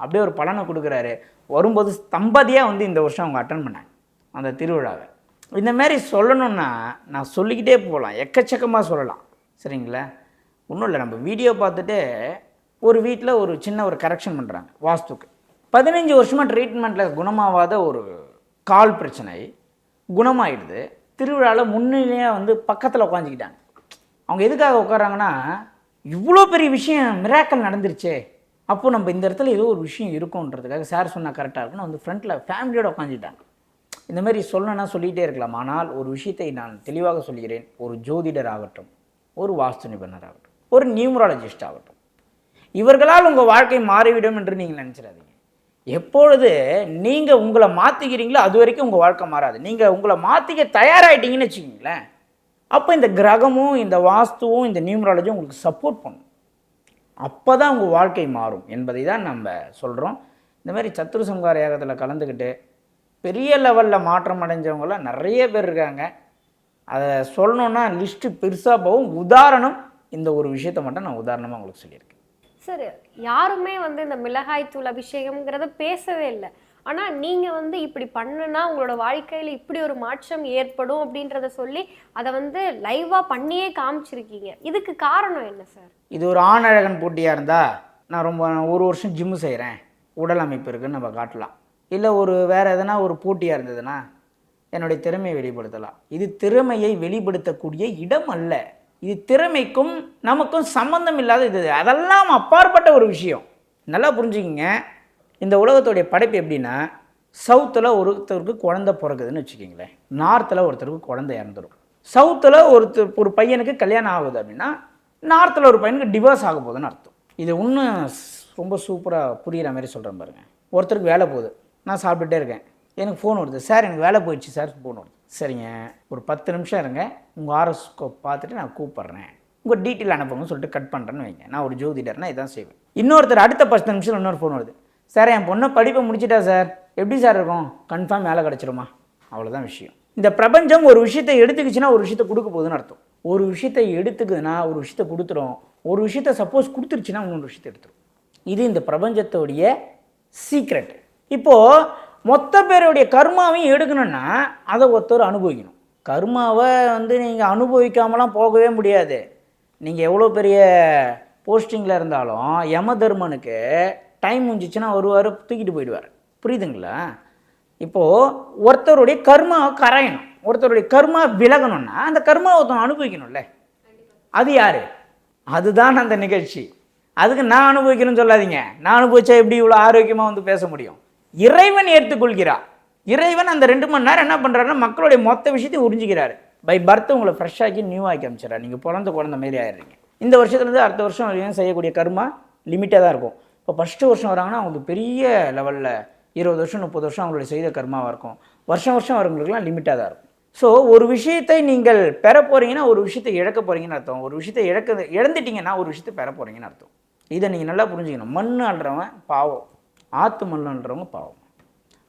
அப்படியே ஒரு பலனை கொடுக்குறாரு. வரும்போது தம்பதியாக வந்து இந்த வருஷம் அவங்க அட்டன் பண்ணாங்க. அந்த திருவிழாவை. இந்தமாரி சொல்லணுன்னா நான் சொல்லிக்கிட்டே போகலாம். எக்கச்சக்கமாக சொல்லலாம். சரிங்களா? ஒன்றும் இல்லை. நம்ம வீடியோ பார்த்துட்டு ஒரு வீட்டில் ஒரு சின்ன ஒரு கரெக்ஷன் பண்ணுறாங்க வாஸ்துக்கு. பதினஞ்சு வருஷமாக ட்ரீட்மெண்ட்டில் குணமாகாத ஒரு கால் பிரச்சனை குணமாயிடுது. திருவிழாவில் முன்னிலையாக வந்து பக்கத்தில் உட்காந்துக்கிட்டாங்க அவங்க எதுக்காக உட்காராங்கன்னா இவ்வளோ பெரிய விஷயம் மிராக்கல் நடந்துருச்சே. அப்போ நம்ம இந்த இடத்துல ஏதோ ஒரு விஷயம் இருக்கும்ன்றதுக்காக சார் சொன்னால் கரெக்டாக இருக்குன்னு வந்து ஃப்ரண்ட்டில் ஃபேமிலியோட உட்காந்துட்டாங்க இந்த மாதிரி சொல்லணும்னா சொல்லிகிட்டே இருக்கலாம். ஆனால் ஒரு விஷயத்தை நான் தெளிவாக சொல்கிறேன். ஒரு ஜோதிடர் ஆகட்டும் ஒரு வாஸ்து நிபுணர் ஆகட்டும் ஒரு நியூமராலஜிஸ்ட் ஆகட்டும். இவர்களால் உங்கள் வாழ்க்கை மாறிவிடும் என்று நீங்கள் நினச்சிடாதீங்க. எப்பொழுது நீங்கள் உங்களை மாற்றிக்கிறீங்களோ அது வரைக்கும் உங்கள் வாழ்க்கை மாறாது. நீங்கள் உங்களை மாற்றிக்க தயாராகிட்டீங்கன்னு வச்சுக்கிங்களேன். அப்போ இந்த கிரகமும் இந்த வாஸ்துவும் இந்த நியூமராலஜியும் உங்களுக்கு சப்போர்ட் பண்ணும். அப்போ தான் உங்கள் வாழ்க்கை மாறும் என்பதை தான் நம்ம சொல்கிறோம் இந்த மாதிரி சத்துரு சம்கார யாகத்தில் கலந்துக்கிட்டு பெரிய லெவலில் மாற்றம் அடைஞ்சவங்களாம் நிறைய பேர் இருக்காங்க. அதை சொல்லணுன்னா லிஸ்ட்டு பெருசாக போகும். உதாரணம் இந்த ஒரு விஷயத்தை மட்டும் நான் உதாரணமாக உங்களுக்கு சொல்லியிருக்கேன். சார் யாருமே வந்து இந்த மிளகாய் தூள் அபிஷேகம்ங்கிறத பேசவே இல்லை. ஆனால் நீங்கள் வந்து இப்படி பண்ணுனா உங்களோட வாழ்க்கையில் இப்படி ஒரு மாற்றம் ஏற்படும் அப்படின்றத சொல்லி அதை வந்து லைவாக பண்ணியே காமிச்சிருக்கீங்க. இதுக்கு காரணம் என்ன சார் இது ஒரு ஆணழகன் போட்டியாக இருந்தால் நான் ரொம்ப ஒரு வருஷம் ஜிம்மு செய்கிறேன் உடல் அமைப்பு இருக்குன்னு நம்ம காட்டலாம். இல்லை ஒரு வேறு எதனா ஒரு போட்டியாக இருந்ததுன்னா என்னுடைய திறமையை வெளிப்படுத்தலாம். இது திறமையை வெளிப்படுத்தக்கூடிய இடம் அல்ல. இது திறமைக்கும் நமக்கும் சம்பந்தம் இல்லாத இது. அதெல்லாம் அப்பாற்பட்ட ஒரு விஷயம். நல்லா புரிஞ்சுக்கிங்க. இந்த உலகத்துடைய படைப்பு எப்படின்னா சவுத்தில் ஒருத்தருக்கு குழந்தை பிறகுதுன்னு வச்சுக்கிங்களேன். நார்த்தில் ஒருத்தருக்கு குழந்தை இறந்துடும் சவுத்தில் ஒருத்தர் ஒரு பையனுக்கு கல்யாணம் ஆகுது அப்படின்னா நார்த்தில் ஒரு பையனுக்கு டிவோர்ஸ் ஆக போகுதுன்னு அர்த்தம். இது இன்னும் ரொம்ப சூப்பராக புரிகிற மாதிரி சொல்கிறேன் பாருங்க. ஒருத்தருக்கு வேலை போகுது. நான் சாப்பிட்டுட்டே இருக்கேன். எனக்கு ஃபோன் வருது. சார் எனக்கு வேலை போயிடுச்சு சார். ஃபோன் வருது. சரிங்க. ஒரு பத்து நிமிஷம் இருங்க. உங்கள் ஆரோஸ்கோப் பார்த்துட்டு நான் கூப்பிட்றேன். உங்கள் டீட்டெயில் அனுப்புங்கன்னு சொல்லிட்டு கட் பண்ணுறேன்னு வைங்க. நான் ஒரு ஜோதிடர்னா இதான் செய்வேன். இன்னொருத்தர் அடுத்த பத்து நிமிஷம் இன்னொரு ஃபோன் வருது. சார் என் பொண்ணை படிப்பை முடிச்சிட்டா சார். எப்படி சார் இருக்கும்? கன்ஃபார்ம் வேலை கிடச்சிருமா? அவ்வளோதான் விஷயம். இந்த பிரபஞ்சம் ஒரு விஷயத்தை எடுத்துக்கிச்சுன்னா ஒரு விஷயத்தை கொடுக்க போகுதுன்னு அர்த்தம். ஒரு விஷயத்தை எடுத்துக்குதுன்னா ஒரு விஷயத்தை கொடுத்துரும். ஒரு விஷயத்தை சப்போஸ் கொடுத்துருச்சுன்னா இன்னொரு விஷயத்தை எடுத்துரும். இது இந்த பிரபஞ்சத்தோடைய சீக்ரெட் இப்போது மொத்த பேருடைய கர்மாவையும் எடுக்கணும்னா அதை ஒருத்தர் அனுபவிக்கணும். கர்மாவை வந்து நீங்கள் அனுபவிக்காமலாம் போகவே முடியாது. நீங்கள் எவ்வளோ பெரிய போஸ்டிங்கில் இருந்தாலும் யம தர்மனுக்கு டைம் முடிஞ்சிச்சுன்னா வருவார் தூக்கிட்டு போயிடுவார். புரியுதுங்களா? இப்போது ஒருத்தருடைய கர்மா கரையணும். ஒருத்தருடைய கர்மா விலகணும்னா அந்த கர்மா ஒருத்தன் அனுபவிக்கணும்ல. அது யார்? அதுதான் அந்த நிகழ்ச்சி. அதுக்கு நான் அனுபவிக்கணும்னு சொல்லாதீங்க. நான் அனுபவிச்சா எப்படி இவ்வளோ ஆரோக்கியமாக வந்து பேச முடியும்? இறைவன் ஏற்றுக்கொள்கிறார். இறைவன் அந்த ரெண்டு மணி நேரம் என்ன பண்ணுறாருன்னா மக்களுடைய மொத்த விஷயத்தையும் உறிஞ்சிக்கிறாரு. பை பர்த் உங்களை ஃப்ரெஷ்ஷாக்கி நியூ ஆக்கி அமைச்சிடறாரு நீங்கள் பிறந்த குழந்த மாரி ஆயிடுறீங்க. இந்த வருஷத்துலேருந்து அடுத்த வருஷம் செய்யக்கூடிய கர்மா லிமிட்டாக தான் இருக்கும். இப்போ ஃபஸ்ட்டு வருஷம் வராங்கன்னா அவங்களுக்கு பெரிய லெவலில் இருபது வருஷம் முப்பது வருஷம் அவங்களுடைய செய்த கர்மாவாக இருக்கும். வருஷம் வருஷம் வரவங்களுக்குலாம் லிமிட்டாக தான் இருக்கும். ஸோ ஒரு விஷயத்தை நீங்கள் பெற போகிறீங்கன்னா ஒரு விஷயத்தை இழக்க போகிறீங்கன்னு அர்த்தம். ஒரு விஷயத்தை இழக்க இழந்துட்டீங்கன்னா ஒரு விஷயத்தை பெற போகிறீங்கன்னு அர்த்தம். இதை நீங்கள் நல்லா புரிஞ்சுக்கணும். மண் அள்ளுறவன் பாவம். ஆற்று மண்ணுன்றவங்க பாவம்.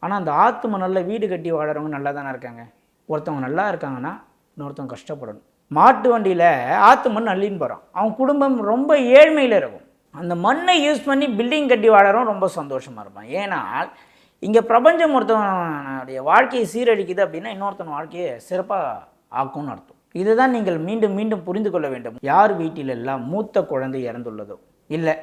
ஆனால் அந்த ஆற்று மண்ணில் வீடு கட்டி வாழறவங்க நல்லா தானே இருக்காங்க. ஒருத்தவங்க நல்லா இருக்காங்கன்னா இன்னொருத்தவங்க கஷ்டப்படணும். மாட்டு வண்டியில் ஆற்று மண் அள்ளின்னு போகிறான் அவன் குடும்பம் ரொம்ப ஏழ்மையில் இருக்கும். அந்த மண்ணை யூஸ் பண்ணி பில்டிங் கட்டி வாழறவன் ரொம்ப சந்தோஷமாக இருப்பான் ஏனால் இங்கே பிரபஞ்சம் ஒருத்தவனுடைய வாழ்க்கையை சீரழிக்குது அப்படின்னா இன்னொருத்தன் வாழ்க்கையை சிறப்பாக ஆக்கும்னு அர்த்தம். இதுதான் நீங்கள் மீண்டும் மீண்டும் புரிந்து கொள்ள வேண்டும். யார் வீட்டிலெல்லாம் மூத்த குழந்தை இறந்துள்ளதோ? இல்லை.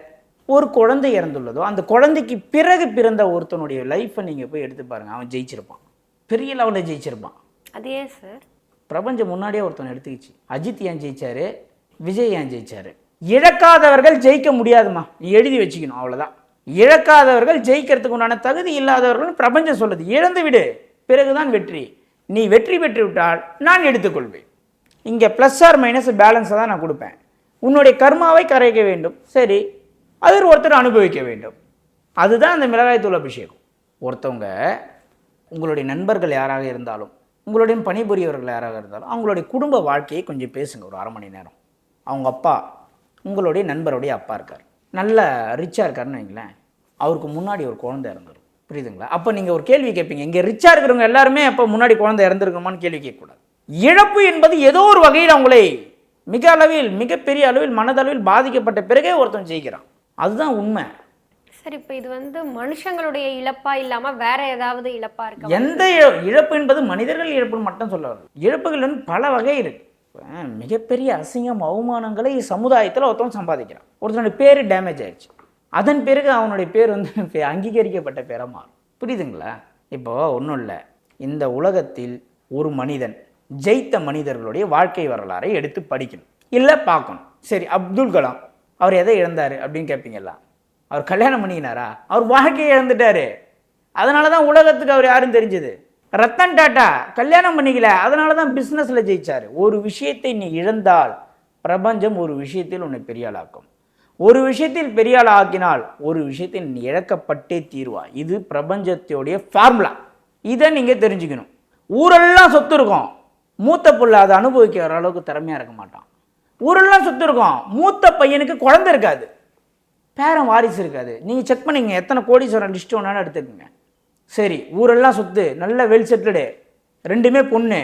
ஒரு குழந்தை இறந்துள்ளதோ? அந்த குழந்தைக்கு பிறகு பிறந்த ஒருத்தனுடைய லைஃப்பை நீங்கள் போய் எடுத்து பாருங்கள் அவன் ஜெயிச்சிருப்பான். பெரிய லெவலில் ஜெயிச்சிருப்பான். அது சார் பிரபஞ்சம் முன்னாடியே ஒருத்தன் எடுத்துக்கிச்சு. அஜித் ஏன் ஜெயிச்சாரு? விஜய் ஏன் ஜெயிச்சாரு? இழக்காதவர்கள் ஜெயிக்க முடியாதுமா நீ எழுதி வச்சுக்கணும் அவ்வளோதான் இழக்காதவர்கள் ஜெயிக்கிறதுக்கு உண்டான தகுதி இல்லாதவர்கள் பிரபஞ்சம் சொல்லுது. இழந்து விடு பிறகுதான் வெற்றி. நீ வெற்றி பெற்று விட்டால் நான் எடுத்துக்கொள்வேன். இங்கே ப்ளஸ் ஆர் மைனஸ் பேலன்ஸை தான் நான் கொடுப்பேன். உன்னுடைய கர்மாவை கரைக்க வேண்டும். சரி அது ஒருத்தர் அனுபவிக்க வேண்டும். அதுதான் அந்த மிளகாய்த்தூள் அபிஷேகம். ஒருத்தவங்க உங்களுடைய நண்பர்கள் யாராக இருந்தாலும் உங்களுடைய பணிபுரியவர்கள் யாராக இருந்தாலும் அவங்களுடைய குடும்ப வாழ்க்கையை கொஞ்சம் பேசுங்க ஒரு அரை மணி நேரம். அவங்க அப்பா உங்களுடைய நண்பருடைய அப்பா இருக்கார். நல்ல ரிச்சாக இருக்காருன்னு வைங்களேன் அவருக்கு முன்னாடி ஒரு குழந்தை இறந்துரும் புரியுதுங்களா? அப்போ நீங்கள் ஒரு கேள்வி கேட்பீங்க இங்கே ரிச்சாக இருக்கிறவங்க எல்லாருமே அப்போ முன்னாடி குழந்தை இறந்துருக்கணுமான்னு கேள்வி கேட்கக்கூடாது. இழப்பு என்பது ஏதோ ஒரு வகையில் அவங்களை மிக அளவில் மிகப்பெரிய அளவில் மனதளவில் பாதிக்கப்பட்ட பிறகே ஒருத்தன் ஜெயிக்கிறான். அதுதான் உண்மை. சார் இப்போ இது வந்து மனுஷங்களுடைய இழப்பா இல்லாம வேற ஏதாவது இழப்பா இருக்கா? எந்த இழ- இழப்பு என்பது மனிதர்கள் இழப்புன்னு மட்டும் சொல்ல. இழப்புகள் பல வகை இருக்கு. மிகப்பெரிய அசிங்கம் அவமானங்களை சமுதாயத்தில் ஒருத்தவன் சம்பாதிக்கிறான். ஒருத்தனுடைய பேர் டேமேஜ் ஆயிடுச்சு. அதன் பிறகு அவனுடைய பேர் வந்து அங்கீகரிக்கப்பட்ட பேராக மாறும். புரியுதுங்களா? இப்போ ஒன்றும் இல்லை. இந்த உலகத்தில் ஒரு மனிதன் ஜெயித்த மனிதர்களுடைய வாழ்க்கை வரலாறை எடுத்து படிக்கணும். இல்லை பார்க்கணும். சரி அப்துல் கலாம் அவர் எதை இழந்தார் அப்படின்னு கேட்பீங்களா அவர் கல்யாணம் பண்ணிக்கினாரா? அவர் வாழ்க்கையை இழந்துட்டாரு. அதனால தான் உலகத்துக்கு அவர் யாரும் தெரிஞ்சது? ரத்தன் டாட்டா கல்யாணம் பண்ணிக்கல. அதனால தான் பிஸ்னஸில் ஜெயிச்சார். ஒரு விஷயத்தை நீ இழந்தால் பிரபஞ்சம் ஒரு விஷயத்தில் உன்னை பெரியாளாக்கும். ஒரு விஷயத்தில் பெரியாள் ஆக்கினால் ஒரு விஷயத்தில் நீ இழக்கப்பட்டே தீர்வாய். இது பிரபஞ்சத்தோடைய ஃபார்முலா இதை நீங்கள் தெரிஞ்சுக்கணும். ஊரெல்லாம் சொத்து இருக்கும். மூத்த புள்ள அதை அனுபவிக்கிற அளவுக்கு திறமையாக இருக்க மாட்டான். ஊரெல்லாம் சொத்து இருக்கும். மூத்த பையனுக்கு குழந்தை இருக்காது. பேரன் வாரிசு இருக்காது. நீங்கள் செக் பண்ணிங்க எத்தனை கோடீஸ்வரன் லிஸ்ட் வேணாலும் எடுத்துக்கோங்க. சரி ஊரெல்லாம் சொத்து நல்ல வெல் செட்டில்டு. ரெண்டுமே பொண்ணு.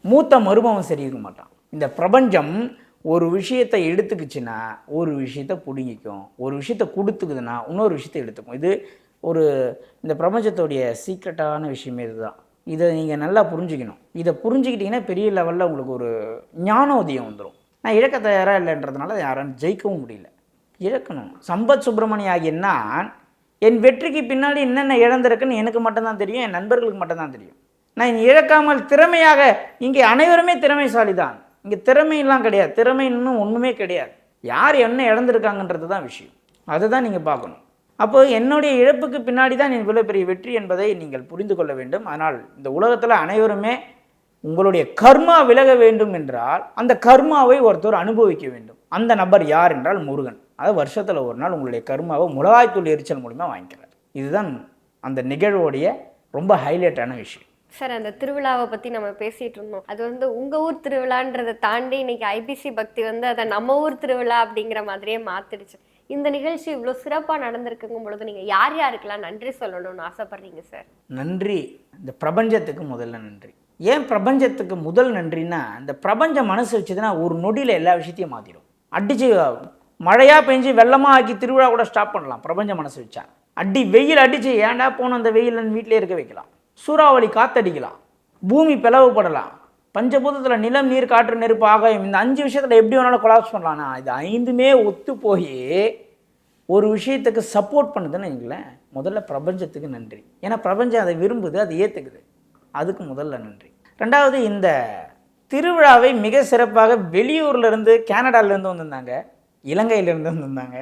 மூத்த மருமவன் சரி இருக்க மாட்டான். இந்த பிரபஞ்சம் ஒரு விஷயத்தை எடுத்துக்கிச்சுன்னா ஒரு விஷயத்தை பிடுங்கிக்கும். ஒரு விஷயத்தை கொடுத்துக்குதுன்னா இன்னொரு விஷயத்தை எடுத்துக்கும். இது ஒரு இந்த பிரபஞ்சத்தோடைய சீக்ரெட்டான விஷயமே இதுதான். இதை நீங்கள் நல்லா புரிஞ்சுக்கணும். இதை புரிஞ்சுக்கிட்டிங்கன்னா பெரிய லெவலில் உங்களுக்கு ஒரு ஞானோதயம் வந்துடும் நான் இழக்க தயாராக இல்லைன்றதுனால யாரும் ஜெயிக்கவும் முடியல. இழக்கணும் சம்பத் சுப்பிரமணிய ஆகியன்னா என் வெற்றிக்கு பின்னாடி என்னென்ன இழந்திருக்குன்னு எனக்கு மட்டும்தான் தெரியும் என் நண்பர்களுக்கு மட்டும்தான் தெரியும். நான் இழக்காமல் திறமையாக இங்கே அனைவருமே திறமைசாலி தான் இங்கே திறமையெல்லாம் கிடையாது. திறமைன்னு ஒன்றுமே கிடையாது. யார் என்ன இழந்திருக்காங்கன்றது தான் விஷயம். அதை தான் நீங்கள் பார்க்கணும். அப்போது என்னுடைய இழப்புக்கு பின்னாடி தான் இவ்வளோ பெரிய வெற்றி என்பதை நீங்கள் புரிந்து கொள்ள வேண்டும். ஆனால் இந்த உலகத்தில் அனைவருமே உங்களுடைய கர்மா விலக வேண்டும் என்றால் அந்த கர்மாவை ஒருத்தர் அனுபவிக்க வேண்டும். அந்த நபர் யார் என்றால் முருகன். அது வருஷத்தில் ஒரு நாள் உங்களுடைய கர்மாவை மிளகாய்த்தூள் எரிச்சல் மூலிமா வாங்கிக்கிறார். இதுதான் அந்த நிகழ்வோடைய ரொம்ப ஹைலைட்டான விஷயம். சார் அந்த திருவிழாவை பத்தி நம்ம பேசிட்டு இருந்தோம். அது வந்து உங்க ஊர் திருவிழான்றதை தாண்டி இன்னைக்கு ஐபிசி பக்தி வந்து அதை நம்ம ஊர் திருவிழா அப்படிங்கிற மாதிரியே மாத்திடுச்சு. இந்த நிகழ்ச்சி இவ்வளோ சிறப்பா நடந்திருக்குங்கும் பொழுது நீங்க யார் யாருக்கெல்லாம் நன்றி சொல்லணும்னு ஆசைப்படுறீங்க சார் நன்றி. இந்த பிரபஞ்சத்துக்கு முதல்ல நன்றி. ஏன் பிரபஞ்சத்துக்கு முதல் நன்றின்னா இந்த பிரபஞ்சம் மனசு வச்சுதுன்னா ஒரு நொடியில் எல்லா விஷயத்தையும் மாற்றிடும் அடிச்சு மழையாக பெஞ்சு வெள்ளமாக ஆக்கி திருவிழா கூட ஸ்டாப் பண்ணலாம். பிரபஞ்ச மனசு வச்சா. அடி வெயில் அடிச்சு ஏன்டா போன அந்த வெயில் வீட்டிலே இருக்க வைக்கலாம். சூறாவளி காத்தடிக்கலாம். பூமி பிளவுபடலாம். பஞ்சபூதத்தில் நிலம் நீர் காற்று நெருப்பு ஆகாயம் இந்த அஞ்சு விஷயத்தில் எப்படி வேணாலும் கொலாப்ஸ் பண்ணலாம்னா இது ஐந்துமே ஒத்து போய் ஒரு விஷயத்துக்கு சப்போர்ட் பண்ணுதுன்னு வைங்களேன் முதல்ல பிரபஞ்சத்துக்கு நன்றி. ஏன்னா பிரபஞ்சம் அதை விரும்புது அதை ஏற்றுக்குது அதுக்கு முதல்ல நன்றி. ரெண்டாவது இந்த திருவிழாவை மிக சிறப்பாக வெளியூர்லேருந்து கேனடாலேருந்து வந்திருந்தாங்க. இலங்கையிலேருந்து வந்திருந்தாங்க.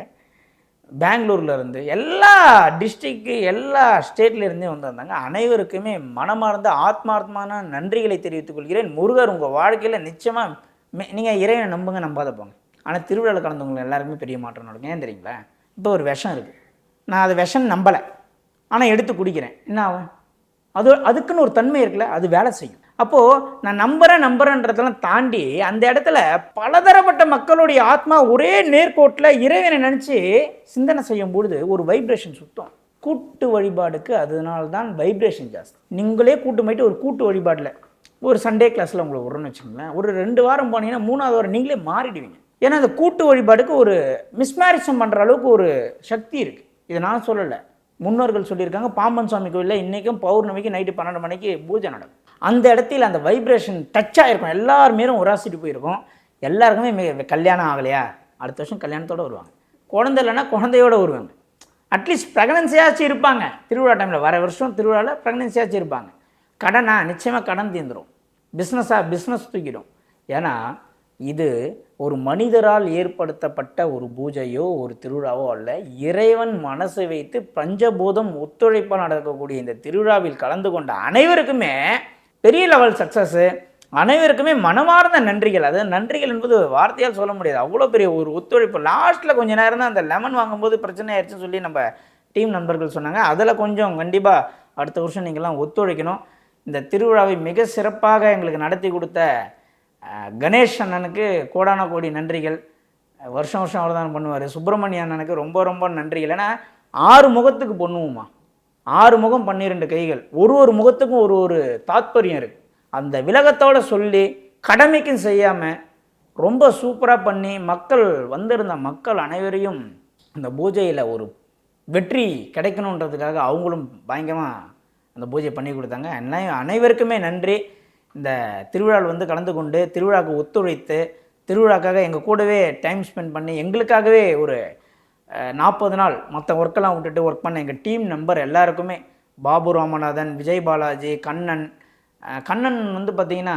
பெங்களூர்லேருந்து எல்லா டிஸ்ட்ரிக்கு எல்லா ஸ்டேட்லேருந்தே வந்திருந்தாங்க அனைவருக்குமே மனமார்ந்த ஆத்மார்த்தமான நன்றிகளை தெரிவித்துக் கொள்கிறேன். முருகர் உங்கள் வாழ்க்கையில் நிச்சயமாக நீங்கள் இறைவனை நம்புங்க நம்பாத போங்க. ஆனால் திருவிழாவில் கலந்தவங்க எல்லாருக்குமே பெரிய மாற்றம் நடக்கும். ஏன் தெரியுங்களா? இப்போ ஒரு விஷம் இருக்குது நான் அது விஷம் நம்பலை. ஆனால் எடுத்து குடிக்கிறேன். என்ன ஆகும்? அது அதுக்குன்னு ஒரு தன்மை இருக்குல்ல அது வேலை செய்யும். அப்போது நான் நம்புகிறேன் நம்புறேன்றதெல்லாம் தாண்டி அந்த இடத்துல பலதரப்பட்ட மக்களுடைய ஆத்மா ஒரே நேர்கோட்டில் இறைவனை நினச்சி சிந்தனை செய்யும் பொழுது ஒரு வைப்ரேஷன் சுத்தம். கூட்டு வழிபாடுக்கு அதனால தான் வைப்ரேஷன் ஜாஸ்தி. நீங்களே கூட்டு போயிட்டு ஒரு கூட்டு வழிபாடில் ஒரு சண்டே கிளாஸில் உங்களை விட்றோன்னு வச்சுக்கோங்களேன். ஒரு ரெண்டு வாரம் போனீங்கன்னா மூணாவது வாரம் நீங்களே மாறிடுவீங்க. ஏன்னா அந்த கூட்டு வழிபாடுக்கு ஒரு மிஸ்மேரிசம் பண்ணுற அளவுக்கு ஒரு சக்தி இருக்குது இதை நான் சொல்லலை. முன்னோர்கள் சொல்லியிருக்காங்க பாம்பன் சுவாமி கோயிலில் இன்றைக்கும் பௌர்ணமிக்கு நைட்டு பன்னெண்டு மணிக்கு பூஜை நடக்கும். அந்த இடத்துல அந்த வைப்ரேஷன் டச் ஆகிருக்கும் எல்லார் உராசிட்டு போயிருக்கும். எல்லாருக்குமே மிக கல்யாணம் ஆகலையா? அடுத்த வருஷம் கல்யாணத்தோடு வருவாங்க. குழந்தை இல்லைன்னா குழந்தையோட வருவாங்க. அட்லீஸ்ட் ப்ரெக்னன்சியாச்சும் இருப்பாங்க. திருவிழா டைமில் வர வருஷம் திருவிழாவில் ப்ரெக்னன்சியாச்சும் இருப்பாங்க. கடனா நிச்சயமாக கடன் தீர்ந்துடும் பிஸ்னஸாக பிஸ்னஸ் தூக்கிடும். ஏன்னா இது ஒரு மனிதரால் ஏற்படுத்தப்பட்ட ஒரு பூஜையோ ஒரு திருவிழாவோ அல்ல இறைவன் மனசை வைத்து பஞ்சபூதம் ஒத்துழைப்பாக நடக்கக்கூடிய இந்த திருவிழாவில் கலந்து கொண்ட அனைவருக்குமே பெரிய லெவல் சக்ஸஸ்ஸு அனைவருக்குமே மனமார்ந்த நன்றிகள். அது நன்றிகள் என்பது வார்த்தையால் சொல்ல முடியாது. அவ்வளோ பெரிய ஒரு ஒத்துழைப்பு. லாஸ்ட்டில் கொஞ்ச நேரம் தான் அந்த லெமன் வாங்கும்போது பிரச்சனை ஆயிடுச்சுன்னு சொல்லி நம்ம டீம் நண்பர்கள் சொன்னாங்க. அதில் கொஞ்சம் கண்டிப்பாக அடுத்த வருஷம் நீங்கள்லாம் ஒத்துழைக்கணும். இந்த திருவிழாவை மிக சிறப்பாக எங்களுக்கு நடத்தி கொடுத்த கணேஷ் அண்ணனுக்கு கோடான கோடி நன்றிகள். வருஷம் வருஷம் அவர் தான் பண்ணுவார். சுப்பிரமணிய அண்ணனுக்கு ரொம்ப ரொம்ப நன்றிகள். ஏன்னா ஆறு முகத்துக்கு பொண்ணுவோமா? ஆறு முகம் பன்னிரெண்டு கைகள். ஒரு ஒரு முகத்துக்கும் ஒரு ஒரு தாத்பரியம் இருக்குது அந்த விலகத்தோட சொல்லி கடமைக்கும் செய்யாமல் ரொம்ப சூப்பராக பண்ணி மக்கள் வந்திருந்த மக்கள் அனைவரையும் அந்த பூஜையில் ஒரு வெற்றி கிடைக்கணுன்றதுக்காக அவங்களும் பயங்கரமாக அந்த பூஜை பண்ணி கொடுத்தாங்க. அனைவருக்குமே நன்றி. இந்த திருவிழாவில் வந்து கலந்து கொண்டு திருவிழாவுக்கு ஒத்துழைத்து திருவிழாக்காக எங்கள் கூடவே டைம் ஸ்பெண்ட் பண்ணி எங்களுக்காகவே ஒரு நாற்பது நாள் மற்ற ஒர்க்கெல்லாம் விட்டுட்டு ஒர்க் பண்ண எங்கள் டீம் நம்பர் எல்லாருக்குமே பாபு ராமநாதன் விஜய் பாலாஜி கண்ணன் கண்ணன் வந்து பார்த்தீங்கன்னா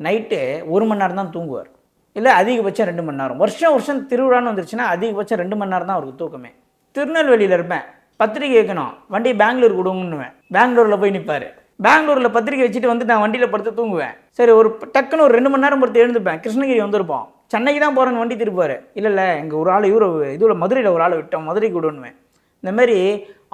நைட்டு ஒரு மணி நேரம் தான் தூங்குவார். இல்லை அதிகபட்சம் ரெண்டு மணி நேரம். வருஷம் வருஷம் திருவிழான்னு வந்துருச்சுன்னா அதிகபட்சம் ரெண்டு மணி நேரம் தான் அவருக்கு தூக்கமே. திருநெல்வேலியில் இருப்பேன். பத்திரிக்கை வைக்கணும் வண்டி பெங்களூர் கொடுங்கன்னுவேன். பெங்களூரில் போய் நிற்பார் பெங்களூரில் பத்திரிக்கை வச்சுட்டு வந்து நான் வண்டியில் படுத்து தூங்குவேன். சரி ஒரு டக்குன்னு ஒரு ரெண்டு மணி நேரம் படுத்து எழுந்துப்பேன் கிருஷ்ணகிரி வந்திருப்போம். சென்னைக்கு தான் போகிறேன்னு வண்டி திருப்பார் இல்லை இல்லை எங்கள் ஒரு ஆள் இவரை இதுவில் மதுரையில் ஒரு ஆளை விட்டோம் மதுரைக்கு விடுவேன் இந்த மாதிரி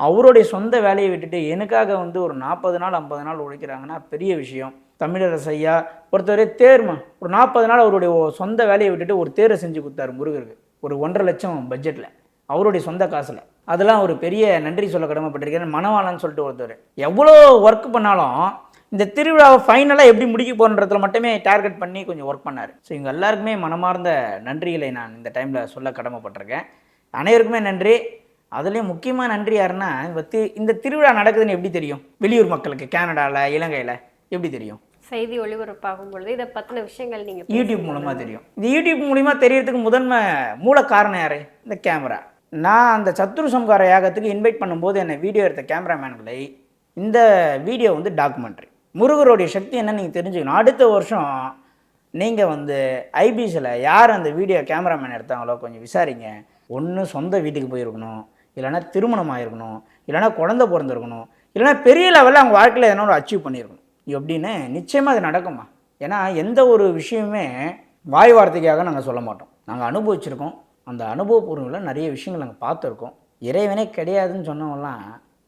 அவருடைய சொந்த வேலையை விட்டுட்டு எனக்காக வந்து ஒரு நாற்பது நாள் ஐம்பது நாள் உழைக்கிறாங்கன்னா பெரிய விஷயம். தமிழரசு ஐயா ஒருத்தர் தேர்மா ஒரு நாற்பது நாள் அவருடைய சொந்த வேலையை விட்டுட்டு ஒரு தேரை செஞ்சு கொடுத்தாரு முருகருக்கு. ஒரு ஒன்றரை லட்சம் பட்ஜெட்டில் அவருடைய சொந்த காசில். அதெல்லாம் ஒரு பெரிய நன்றி சொல்ல கடமைப்பட்டிருக்கேன். மனவாளன்னு சொல்லிட்டு ஒருத்தர். எவ்வளோ ஒர்க் பண்ணாலும் இந்த திருவிழாவை ஃபைனலாக எப்படி முடிக்க போகிறன்றதுல மட்டுமே டார்கெட் பண்ணி கொஞ்சம் ஒர்க் பண்ணார். ஸோ இவங்க எல்லாருக்குமே மனமார்ந்த நன்றிகளை நான் இந்த டைமில் சொல்ல கடமைப்பட்டிருக்கேன். அனைவருக்குமே நன்றி. அதுலேயும் முக்கியமாக நன்றி யாருன்னா இந்த தி- இந்த திருவிழா நடக்குதுன்னு எப்படி தெரியும்? வெளியூர் மக்களுக்கு கனடாவில் இலங்கையில் எப்படி தெரியும்? செய்தி ஒளிபரப்பாகும் பொழுது இதை பத்தின விஷயங்கள் நீங்க யூடியூப் மூலமாக தெரியும். இந்த யூடியூப் மூலிமா தெரியறதுக்கு முதன்மை மூல காரணம் யார்? இந்த கேமரா நான் அந்த சத்ரு சம்கார யாகத்துக்கு இன்வைட் பண்ணும்போது என்னை வீடியோ எடுத்த கேமராமேன்களை இந்த வீடியோ வந்து டாக்குமெண்ட்ரி முருகருடைய சக்தி என்னன்னு நீங்கள் தெரிஞ்சுக்கணும். அடுத்த வருஷம் நீங்கள் வந்து ஐபிஎஸ்சில் யார் அந்த வீடியோ கேமராமேன் எடுத்தாங்களோ கொஞ்சம் விசாரிங்க. ஒன்று சொந்த வீட்டுக்கு போயிருக்கணும். இல்லைன்னா திருமணம் ஆயிருக்கணும். இல்லைன்னா குழந்தை பிறந்திருக்கணும். இல்லைன்னா பெரிய லெவலில் அவங்க வாழ்க்கையில் எதனா ஒரு அச்சீவ் பண்ணியிருக்கணும் எப்படின்னு நிச்சயமாக அது நடக்குமா ஏன்னா எந்த ஒரு விஷயமுமே வாய் வார்த்தைக்காக நாங்கள் சொல்ல மாட்டோம். நாங்கள் அனுபவிச்சிருக்கோம். அந்த அனுபவபூர்வங்களில் நிறைய விஷயங்கள் நாங்கள் பார்த்துருக்கோம். இறைவனே கிடையாதுன்னு சொன்னவங்கலாம்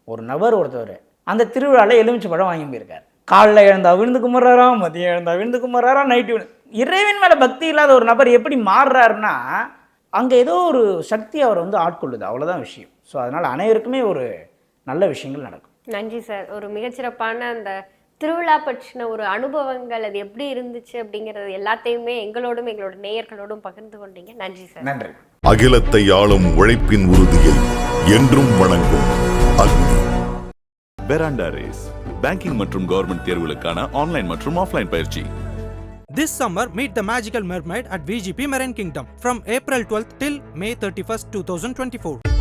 ஒரு நபர் ஒருத்தவர் அந்த திருவிழாவில் எலுமிச்சை பழம் வாங்கி போயிருக்கார். காலைல எழுந்தா விழுந்து கும்பிட்றாராம் மதியம் எழுந்தா விழுந்து கும்பிட்றாராம் நைட்டு இறைவன் மேலே பக்தி இல்லாத ஒரு நபர் எப்படி மாறுறாருன்னா அங்கே ஏதோ ஒரு சக்தி அவரை வந்து ஆட்கொள்ளுது. அவ்வளோதான் விஷயம். ஸோ அதனால் அனைவருக்குமே ஒரு நல்ல விஷயங்கள் நடக்கும். நன்றி சார். ஒரு மிகச்சிறப்பான அந்த திருவிழா பற்றின ஒரு அனுபவங்கள் அது எப்படி இருந்துச்சு அப்படிங்கிறது எல்லாத்தையுமே எங்களோடும் எங்களோட நேயர்களோடும் பகிர்ந்து கொண்டீங்க. நன்றி சார். நன்றி. அகிலத்தை ஆளும் உழைப்பின் உறுதியை என்றும் வணங்கும் அக்னி பெராண்டா ரேஸ் பேங்கிங் மற்றும் கவர்மெண்ட் தேர்வுகளுக்கான ஆன்லைன் மற்றும் ஆஃப்லைன் பயிற்சி This summer, meet the magical mermaid at VGP Marine Kingdom from April 12th till May 31st, 2024.